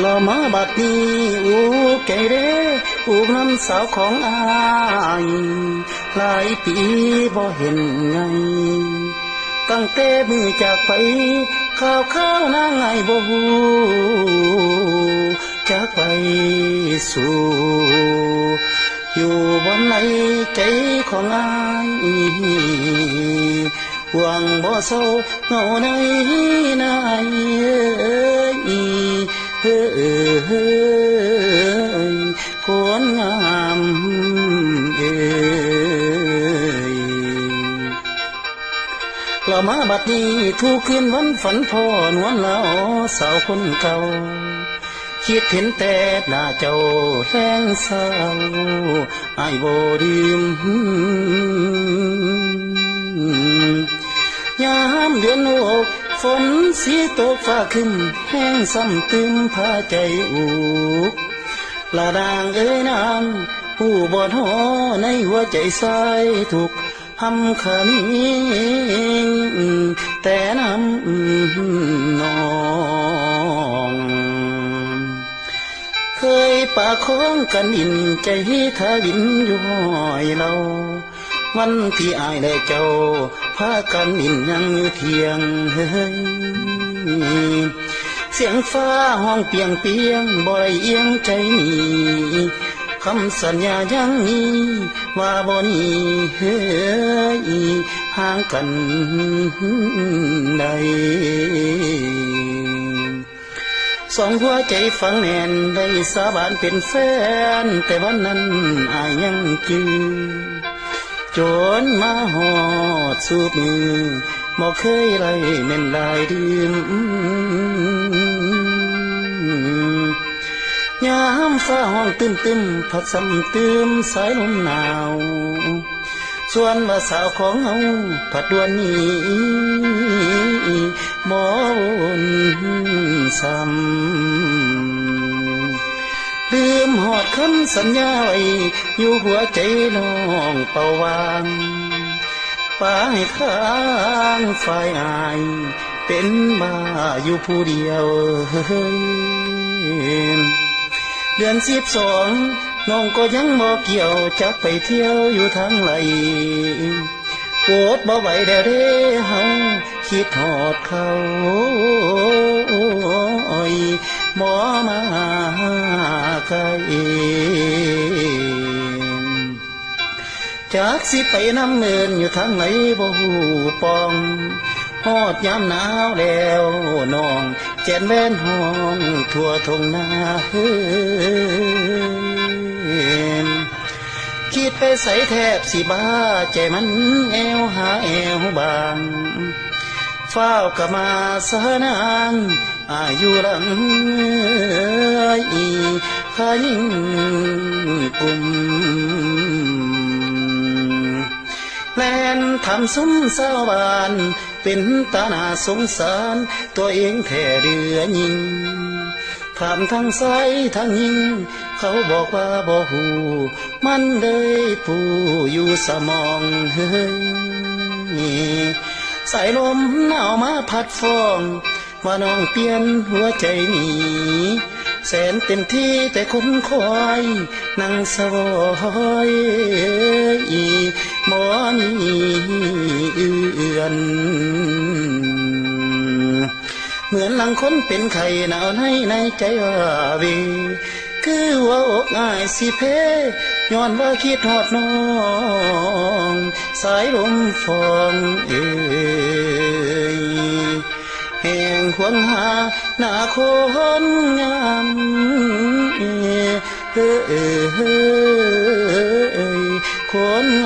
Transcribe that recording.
เรามาบัดนี้อูแก่เด้อูน้ำสาวของอายหลายปีบ่เห็นไง ตั้งแต่มือจากไป ข้าวข้าวนางไงบ่ฮู้จากไปสู่อยู่บนในใจของอายหวังบ่เศร้าเงาในนาย เอ้ยเอ้ยเอ้ยควรงามเอ้ยเรามาบัดนี้ทุกคืนวันฝันพ่อนวลละอสาวคนเก่าคิดเห็นแต่หน้าเจ้าแห้งเศร้าไอ้ายบ่ลืม ฝนสีตกฟ้าขึ้น แห้งซ้ำตึมพาใจอุกละดางเอ้ยนางผู้บอดหอในหัวใจสายถูกหำขันแต่น้ำนองเคยปากของกันอินใจทาวินอยู่ห้อยเรา วันที่อายและเจ้าพากันอินยังอยู่เทียงเฮ้ยเสียงฟ้าห้องเปียงเปียงบ่ได้เอียงใจนี้คำสัญญายังมีว่าบ่นี้เฮ้ยห่างกันใดสองหัวใจฝังแน่นได้สาบานเป็นแฟน แต่วันนั้นอายยังจือ จนมาหอดสูบมือบอกเคยไรแม่นได้ดื่มยามฟ้าห้องตึมตึมๆพัดซ้ำตืมสายลมหนาว ส่วนว่าสาวของเฮาผัดดวนนี้บ่นซ้ำ ดคำสัญญาไว้อยู่หัวใจน้องเป่าวางป้าให้ข้างฝ่ายอายเป็นบ้าอยู่ผู้เดียว เดือนสิบสองน้องก็ยังบ่เกี่ยวจักไปเที่ยวอยู่ทางไหลโกรธบ่ไหวแล้วเด้เฮาคิดหอดเขา หมอมาไกลจากสิไปน้ำเนินอยู่ทางไหนบ่หูปองฮอดยามหนาวแล้วน้องแจนแว่นห้องทั่วทงนาเฮ้ยคิดไปใส่แทบสิบ้าใจมันแอวหาแอวบางเฝ้ากะมาสนาง อายุลังอีพายิงกุมแลนทำซุ้มสาวบานเป็นตาหนาสงสาร ตัวเองแท่เรือยิงถามทั้งซ้ายทั้งยิง เขาบอกว่าบ่หู มันเลยผู้อยู่สมองเฮ้ยสายลมหนาวมาพัดฟอง ว่าน้องเปลี่ยนหัวใจหนีแสนเต็มที่แต่คนคอยนั่งสวอยหมอนี่เอือน เหมือนหลังคนเป็นไข่หนาวในในใจว่าเวคือว่าอกง่ายสิเพย้อนว่าคิดหอดน้อง สายลมฟองเอ้ย แห่งหวงหาหน้าคนงามเออเออคนง